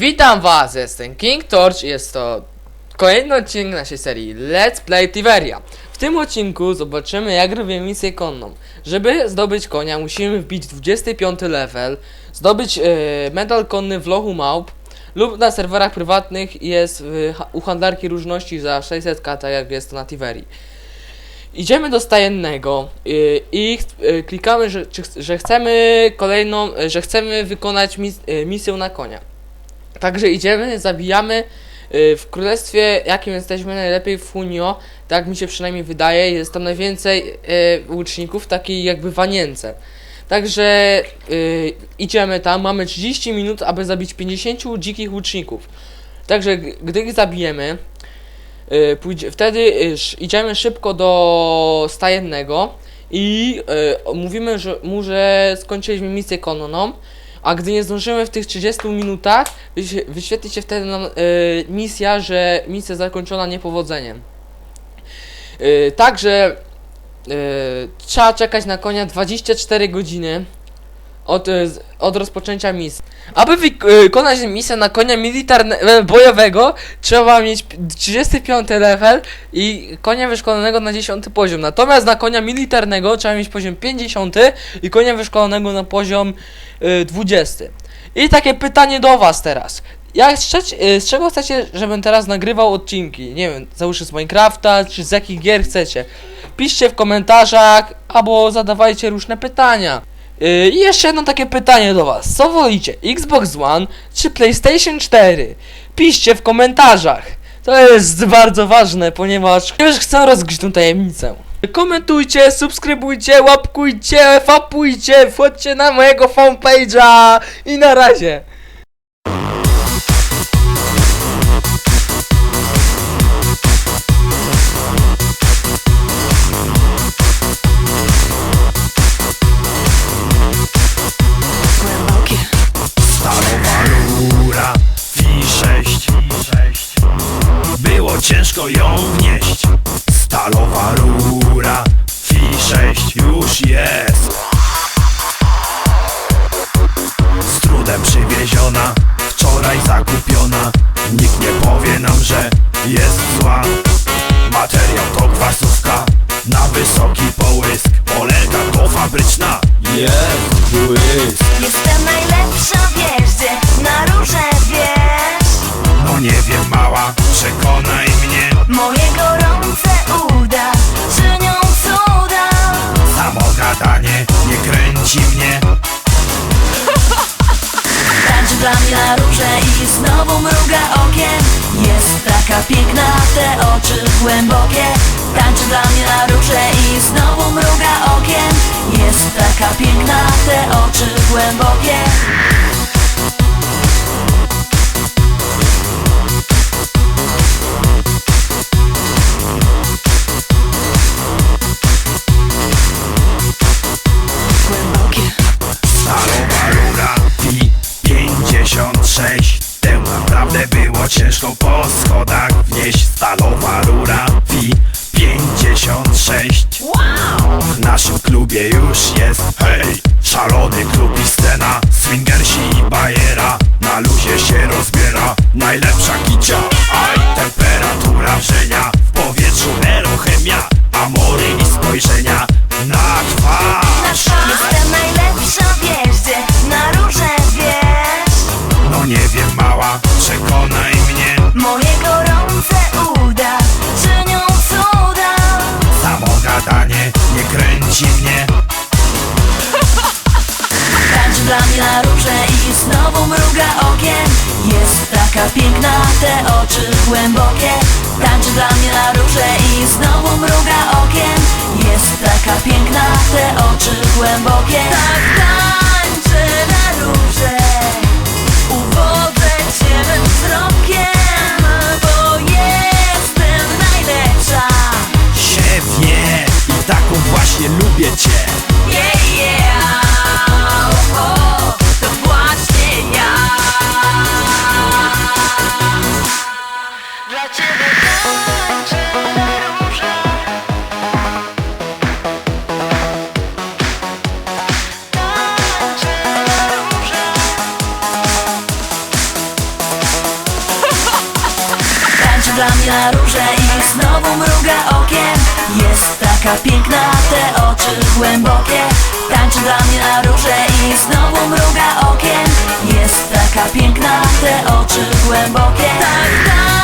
Witam was, jestem King Torch i jest to kolejny odcinek naszej serii Let's Play Tiveria. W tym odcinku zobaczymy jak robię misję konną. Żeby zdobyć konia musimy wbić 25 level, zdobyć e, medal konny w lochu małp lub na serwerach prywatnych jest u handlarki różności za 600 k, tak jak jest to na Tiverii. Idziemy do stajennego y, i ch- y, klikamy, że, że chcemy kolejną, że chcemy wykonać mis, y, misję na konia. Także idziemy, zabijamy y, w królestwie, jakim jesteśmy najlepiej w Funio, tak mi się przynajmniej wydaje, jest tam najwięcej y, łuczników, takiej jakby wanience. Także y, idziemy tam, mamy 30 minut, aby zabić 50 dzikich łuczników. Także gdy ich zabijemy, wtedy idziemy szybko do stajennego i mówimy że, mu, że skończyliśmy misję konną, a gdy nie zdążymy w tych 30 minutach, wyś- wyświetli się wtedy nam y, misja, że misja zakończona niepowodzeniem. Y, także y, trzeba czekać na konia 24 godziny od, z- od rozpoczęcia misji. Aby wykonać misję na konia militarnego bojowego, trzeba mieć p- 35 level i konia wyszkolonego na 10 poziom. Natomiast na konia militarnego trzeba mieć poziom 50 i konia wyszkolonego na poziom y, 20. I takie pytanie do was teraz. Jak z czego chcecie, żebym teraz nagrywał odcinki? Nie wiem, załóżmy z Minecrafta, czy z jakich gier chcecie? Piszcie w komentarzach, albo zadawajcie różne pytania. Yy, I jeszcze jedno takie pytanie do was. Co wolicie? Xbox One czy PlayStation 4? Piszcie w komentarzach. To jest bardzo ważne, ponieważ już chcę rozgryźć tę tajemnicę. Komentujcie, subskrybujcie, łapkujcie, fapujcie, wchodźcie na mojego fanpage'a i na razie. Ciężko ją wnieść. Stalowa rura Fi-6 już jest. Z trudem przywieziona Wczoraj zakupiona. Nikt nie powie nam, że jest zła. Materiał to kwasówka Na wysoki połysk. Polega go fabryczna. Jest błysk. Jestem najlepsza w jeździe Na róże wiesz. No nie wiem mała, przekonaj Moje gorące uda Czynią cuda. Samo gadanie nie kręci mnie. Tańczy dla mnie na róże I znowu mruga okiem. Jest taka piękna Te oczy głębokie. Tańczy dla mnie na róże I znowu mruga okiem. Jest taka piękna Te oczy głębokie Głębokie 56 W naszym klubie już jest hej! Szalony klub i scena Swingersi i bajera. Na luzie się rozbiera Najlepsza kicia. A i temperatura wrzenia W powietrzu erochemia na róże i znowu mruga okiem. Jest taka piękna, te oczy głębokie. Tańczy dla mnie na róże i znowu mruga okiem. Jest taka piękna, te oczy głębokie. Tak tańczę Spoglądam na róże i znowu mruga okiem. Jest taka piękna, te oczy głębokie. Tańczy dla mnie na róże i znowu mruga okiem. Jest taka piękna, te oczy głębokie. Tak, tak.